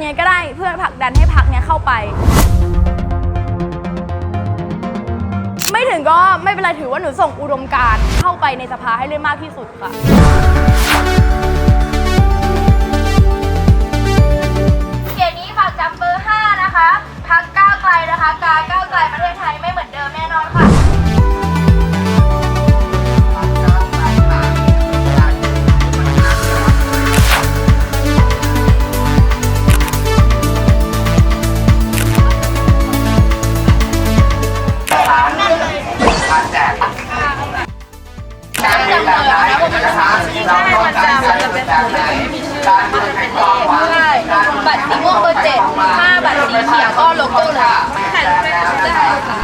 ำยังไงก็ได้เพื่อผลักดันให้พักเนี้ยเข้าไป ไม่ถึงก็ไม่เป็นไรถือว่าหนูส่งอุดมการณ์เข้าไปในสภาให้ได้มากที่สุดค่ะ เกียรตินี้ฝากจำเบอร์ ต้องการการเมืองแบบไม่มีชื่องแห่งความหวังใช่บัตรสีม่วงเบอร์เจ็ดถ้าบัตรสีเขียวก็โลโก้เลยหันไปได้ค่ะ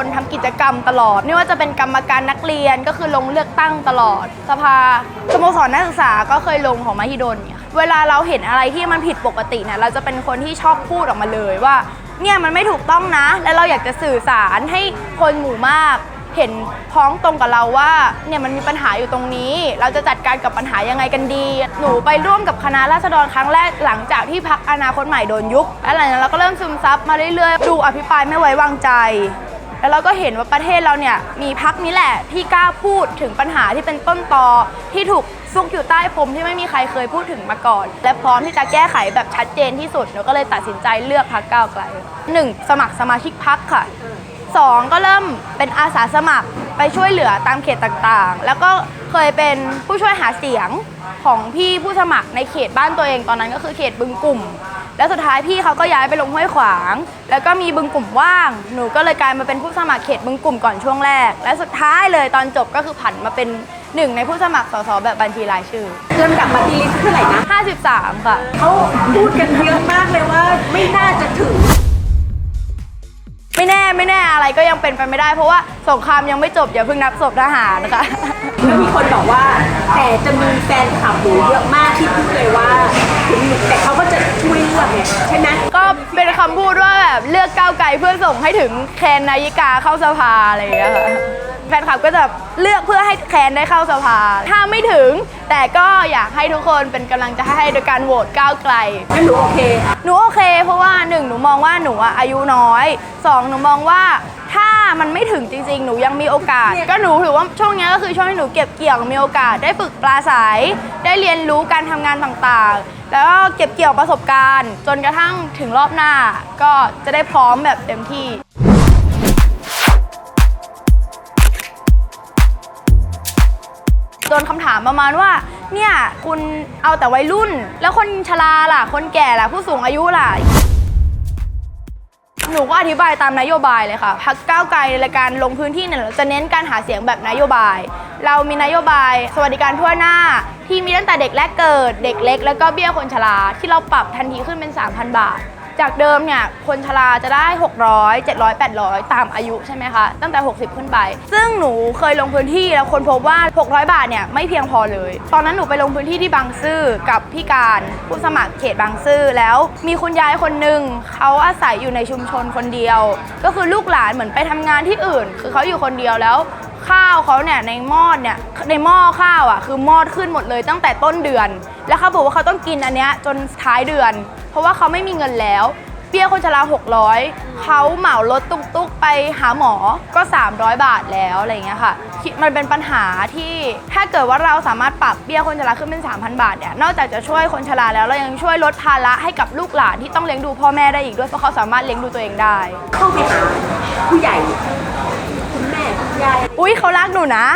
คนทำกิจกรรมตลอด ไม่ว่าจะเป็นกรรมการนักเรียนก็คือลงเลือกตั้งตลอด สภาสโมสรนักศึกษาก็เคยลงของมหิดลเนี่ยเวลาเราเห็นอะไรที่มันผิดปกติเนี่ยเราจะเป็นคนที่ชอบพูดออกมาเลยว่าเนี่ยมันไม่ถูกต้องนะ และเราอยากจะสื่อสารให้คนหมู่มาก เห็นพ้องตรงกับเราว่าเนี่ยมันมีปัญหาอยู่ตรงนี้ เราจะจัดการกับปัญหายังไงกันดี หนูไปร่วมกับคณะราษฎรครั้งแรกหลังจากที่พักอนาคตใหม่โดนยุบและหลังจากนั้นเราก็เริ่มซึมซับมาเรื่อยๆ ดูอภิปรายไม่ไว้วางใจ แล้วเราก็เห็นว่าประเทศเราเนี่ยมีพักนี้แหละที่กล้าพูดถึงปัญหาที่เป็นต้นตอที่ถูกซุกอยู่ใต้พรมที่ไม่มีใครเคยพูดถึงมาก่อน และพร้อมที่จะแก้ไขแบบชัดเจนที่สุดหนูก็เลยตัดสินใจเลือกพักก้าวไกลหนึ่งสมัครสมาชิกพักค่ะสองก็เริ่มเป็นอาสาสมัครไปช่วยเหลือตามเขตต่างๆ แล้วก็เคยเป็นผู้ช่วยหาเสียงของพี่ผู้สมัครในเขตบ้านตัวเองตอนนั้นก็คือเขตบึงกลุ่ม แล้วสุดท้ายพี่เขาก็ย้ายไปลงห้วยขวาง แล้วก็มีบึงกลุ่มว่าง หนูก็เลยกลายมาเป็นผู้สมัครเขตบึงกลุ่มก่อนช่วงแรก และสุดท้ายเลยตอนจบก็คือผันมาเป็นหนึ่งในผู้สมัครสสแบบบัญชีรายชื่อเงินกับปฏิริษีเท่าไหร่นะ 53 ค่ะ เขาพูดกันเยอะมากเลยว่าไม่น่าจะถึง ไม่แน่ไม่แน่อะไรก็ยังเป็นไปไม่ได้ เพราะว่าสงครามยังไม่จบอย่าเพิ่งนับศพทหารนะคะแล้วมีคนบอกว่า แต่จะมีแฟนคลับหนูเยอะมากที่พูดเลยว่าถึงหนูแต่เขาก็จะ ช่วยเลือกไงใช่ไหมก็เป็นคำพูดว่าแบบเลือกก้าวไกลเพื่อส่งให้ถึงแคนนายิกาเข้าสภาอะไรอย่างเงี้ยค่ะแฟนคลับก็จะเลือกเพื่อให้แคนได้เข้าสภา ถ้าไม่ถึง แต่ก็อยากให้ทุกคนเป็นกำลังใจให้โดยการโหวตก้าวไกล งั้นหนูโอเค หนูโอเค เพราะว่าหนึ่งหนูมองว่าหนูอะอายุน้อยสองหนูมองว่าถ้ามันไม่ถึงจริง ๆ หนูยังมีโอกาส ก็หนูถือว่าช่วงเนี้ยก็คือช่วงที่หนูเก็บเกี่ยวมีโอกาสได้ฝึกปลาใสได้เรียนรู้การทำงานต่างๆ แล้วก็เก็บเกี่ยวประสบการณ์ จนกระทั่งถึงรอบหน้า ก็จะได้พร้อมแบบเต็มที่ โดนคำถามประมาณว่า เนี่ย คุณเอาแต่วัยรุ่น แล้วคนชราล่ะ คนแก่ล่ะ ผู้สูงอายุล่ะ หนูก็อธิบายตามนโยบายเลยค่ะพักก้าวไกลในรายการลงพื้นที่เนี่ยเราจะเน้นการหาเสียงแบบนโยบาย เรามีนโยบาย สวัสดิการทั่วหน้า ที่มีตั้งแต่เด็กแรกเกิด เด็กเล็ก แล้วก็เบี้ยคนชราที่เราปรับทันทีขึ้นเป็น 3,000 บาท จากเดิมเนี่ยคนชราจะได้ 600 700 800 ตามอายุใช่ไหมคะ ตั้งแต่ 60 ขึ้นไป ซึ่งหนูเคยลงพื้นที่แล้วคนพบว่า 600 บาทเนี่ยไม่เพียงพอเลย ตอนนั้นหนูไปลงพื้นที่ที่บางซื่อกับพี่การผู้สมัครเขตบางซื่อแล้วมีคุณยายคนหนึ่งเขาอาศัยอยู่ในชุมชนคนเดียว ก็คือลูกหลานเหมือนไปทำงานที่อื่น คือเขาอยู่คนเดียวแล้ว ข้าวเขาเนี่ยในหม้อเนี่ยในหม้อข้าวอะคือมอดขึ้นหมดเลยตั้งแต่ต้นเดือน แล้วเขาบอกว่าเขาต้องกินอันเนี้ยจนท้ายเดือน เพราะว่าเขาไม่มีเงินแล้วเบี้ยคนชรา600เขาเหมารถตุ๊กๆไปหาหมอก็ 300 บาทแล้วอะไรเงี้ยค่ะคิดมันเป็นปัญหาที่ถ้าเกิดว่าเราสามารถปรับเบี้ยคนชราขึ้นเป็น 3,000 บาทเนี่ยนอกจากจะช่วยคนชราแล้วเรายังช่วยลดภาระให้กับลูกหลานที่ต้องเลี้ยงดูพ่อแม่ได้อีกด้วยเพราะเขาสามารถเลี้ยงดูตัวเองได้เข้าไปหาผู้ใหญ่ คุณแม่คุณยาย อุ้ยเขารักหนูนะ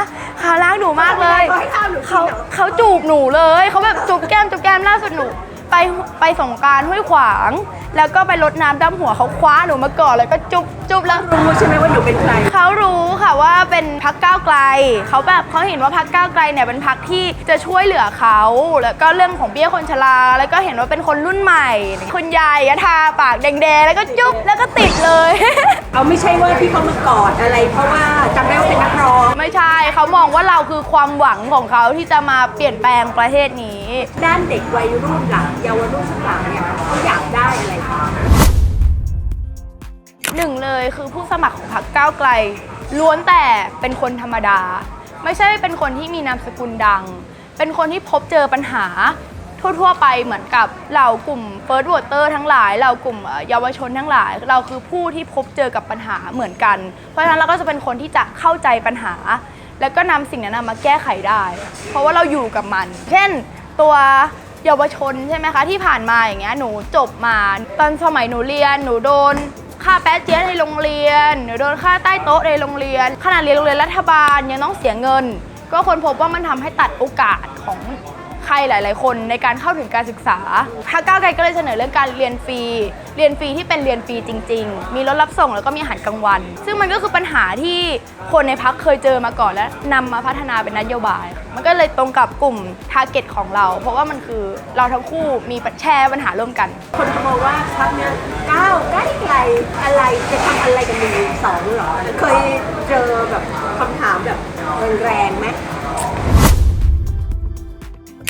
เขารักหนูมากเลยเขาให้ข้าวหนูกินเขาเหรอเขาจูบหนูเลยเขาแบบจูบแก้มจูบแก้มล่าสุดหนู ไปไปสงกรารห้วยขวาง แล้วก็ไปรดน้ำดำหัวเขาคว้าหนูมาก่อนแล้วก็จุ๊บจุ๊บแล้วรู้ใช่ไหมว่าหนูเป็นใครเขารู้ค่ะว่าเป็นพักก้าวไกลเขาแบบเขาเห็นว่าพักก้าวไกลเนี่ยเป็นพักที่จะช่วยเหลือเขาแล้วก็เรื่องของเบี้ยคนชราแล้วก็เห็นว่าเป็นคนรุ่นใหม่คุณยายก็ทาปากแดงๆแล้วก็จุ๊บแล้วก็ติดเลย เอาไม่ใช่ว่าที่เขามากอดอะไร เพราะว่าจำได้ว่าเป็นนักร้องไม่ใช่เขามองว่าเราคือความหวังของเขาที่จะมาเปลี่ยนแปลงประเทศนี้ ด้านเด็กวัยรุ่นหลังเยาวรุ่นหลังเนี่ยเขาอยากได้อะไรคะ หนึ่งเลยคือผู้สมัครของพรรคก้าวไกล ล้วนแต่เป็นคนธรรมดา ไม่ใช่เป็นคนที่มีนามสกุลดัง เป็นคนที่พบเจอปัญหา ทั่วๆไปเหมือนกับเหล่ากลุ่มเฟิร์สวอเตอร์ทั้งหลายเหล่ากลุ่มเยาวชนทั้งหลาย เราคือผู้ที่พบเจอกับปัญหาเหมือนกัน เพราะฉะนั้นเราก็จะเป็นคนที่จะเข้าใจปัญหา แล้วก็นำสิ่งนั้นมาแก้ไขได้ เพราะว่าเราอยู่กับมัน เช่นตัวเยาวชนใช่ไหมคะที่ผ่านมาอย่างเงี้ยหนูจบมา ตอนสมัยหนูเรียนหนูโดน ค่าแป๊ะเจี๊ยะในโรงเรียน หรือโดนค่าใต้โต๊ะในโรงเรียน ขนาดเรียนโรงเรียนรัฐบาลยังต้องเสียเงิน ก็คนพบว่ามันทำให้ตัดโอกาสของใครหลาย ๆ คนในการเข้าถึงการศึกษาพรรคก้าวไกลก็เลยเสนอเรื่องการเรียนฟรี เรียนฟรีที่เป็นเรียนฟรีจริง ๆ มีรถรับส่งแล้วก็มีอาหารกลางวัน ซึ่งมันก็คือปัญหาที่คนในพักเคยเจอมาก่อนและนำมาพัฒนาเป็นนโยบาย มันก็เลยตรงกับกลุ่มทาร์เก็ตของเรา เพราะว่ามันคือเราทั้งคู่มีแชร์ปัญหาร่วมกัน คนเขาบอกว่าพัก อะไรจะทำอะไรกันดีสองเหรอ เคยเจอแบบคำถามแบบแรงๆไหม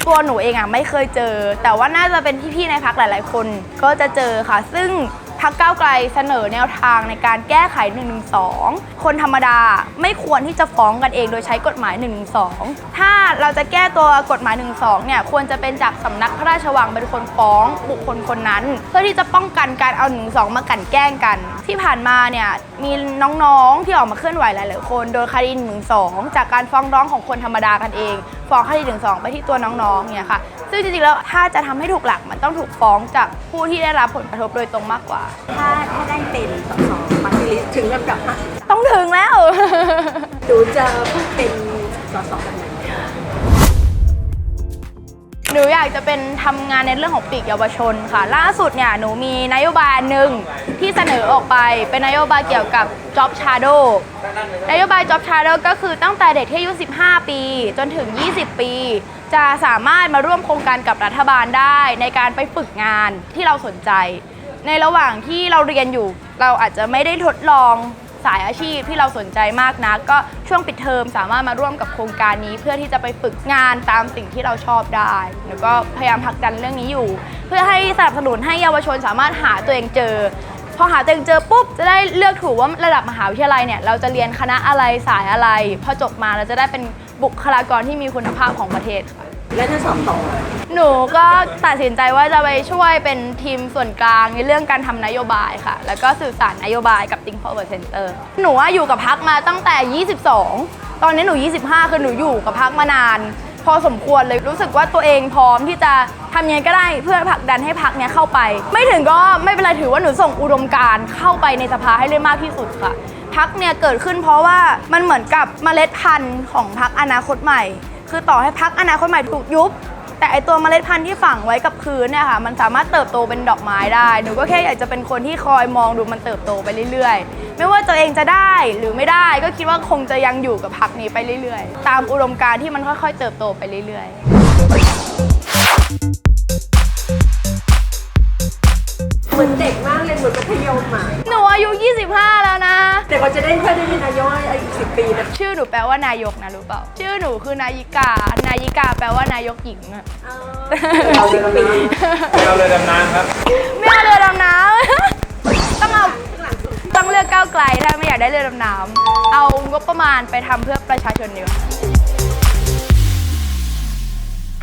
ตัวหนูเองอะไม่เคยเจอ แต่ว่าน่าจะเป็นพี่ๆในพักหลาย ๆ คนก็จะเจอค่ะ ซึ่ง พักก้าวไกลเสนอแนวทางในการแก้ไข1นึคนธรรมดาไม่ควรที่จะฟ้องกันเองโดยใช้กฎหมาย1นึถ้าเราจะแก้ตัวกฎหมาย1นึเนี่ยควรจะเป็นจากสำนักพระราชวังเป็นคนฟ้องบุคคลคนนั้น เพื่อที่จะป้องกันการเอา1นึมากันแกล้งกัน ที่ผ่านมาเนี่ยมีน้องๆที่ออกมาเคลื่อนไหวหลายๆคน โดยคดี1นึจากการฟ้องร้องของคนธรรมดากันเองฟ้องคดีหนึ่งสองไปที่ตัวน้องๆเนี่ยค่ะ ซึ่งจริงๆแล้วถ้าจะทำให้ถูกหลักมันต้องถูกฟ้องจากผู้ที่ได้รับผลกระทบโดยตรงมากกว่า ถ้าถ้าได้เป็นสสปาร์ตี้ลิสต์ถึงลำดับห้าต้องถึงแล้วหนูจะเป็นสสแบบไหน หนูอยากจะเป็นทำงานในเรื่องของปีกเยาวชนค่ะ ล่าสุดเนี่ยหนูมีนโยบายหนึ่งที่เสนอออกไปเป็นนโยบายเกี่ยวกับ Job Shadow นโยบาย Job Shadow ก็คือตั้งแต่เด็กที่อายุ 15 ปี จนถึง 20 ปี จะสามารถมาร่วมโครงการกับรัฐบาลได้ในการไปฝึกงานที่เราสนใจ ในระหว่างที่เราเรียนอยู่ เราอาจจะไม่ได้ทดลอง สายอาชีพที่เราสนใจมากนักก็ช่วงปิดเทอมสามารถมาร่วมกับโครงการนี้ เพื่อที่จะไปฝึกงานตามสิ่งที่เราชอบได้แล้วก็พยายามผลักดันเรื่องนี้อยู่ เพื่อให้สนับสนุนให้เยาวชนสามารถหาตัวเองเจอพอหาตัวเองเจอปุ๊บจะได้เลือกถูกว่าระดับมหาวิทยาลัยเนี่ยเราจะเรียนคณะอะไรสายอะไร พอจบมาเราจะได้เป็นบุคลากรที่มีคุณภาพของประเทศค่ะ แล้วถ้าสอบต่อหนูก็ตัดสินใจว่าจะไปช่วยเป็นทีมส่วนกลางในเรื่องการทำนโยบายค่ะ แล้วก็สื่อสารนโยบายกับ Think Forward Center หนูว่าอยู่กับพักมาตั้งแต่ 22 ตอนนี้หนู 25 คือหนูอยู่กับพักมานาน พอสมควรเลยรู้สึกว่าตัวเองพร้อมที่จะทำยังไงก็ได้เพื่อผลักดันให้พักเนี้ยเข้าไป ไม่ถึงก็ไม่เป็นไรถือว่าหนูส่งอุดมการณ์เข้าไปในสภาให้ได้มากที่สุดค่ะพักเนี่ยเกิดขึ้นเพราะว่ามันเหมือนกับเมล็ดพันธุ์ของพักอนาคตใหม่ คือต่อให้พักอนาคตใหม่ถูกยุบ แต่ไอตัวเมล็ดพันธุ์ที่ฝังไว้กับพื้นเนี่ยค่ะ มันสามารถเติบโตเป็นดอกไม้ได้ หนูก็แค่อยากจะเป็นคนที่คอยมองดูมันเติบโตไปเรื่อยๆ ไม่ว่าตัวเองจะได้หรือไม่ได้ ก็คิดว่าคงจะยังอยู่กับพักนี้ไปเรื่อยๆ ตามอุดมการณ์ที่มันค่อยๆ เติบโตไปเรื่อยๆ แล้วนะแต่ก็จะได้ค่อยได้เป็นนายกอายุสิบปีนะชื่อหนูแปลว่านายกนะรู้เปล่า ชื่อหนูคือนายิกา นายิกาแปลว่านายกหญิงอะเอาสิบปีเราเลยดำน้ำครับไม่เอาเรือดำน้ำต้องเอาต้องเลือกก้าวไกลถ้าไม่อยากได้เรือดำน้ำเอางบประมาณไปทำเพื่อประชาชนดีกว่า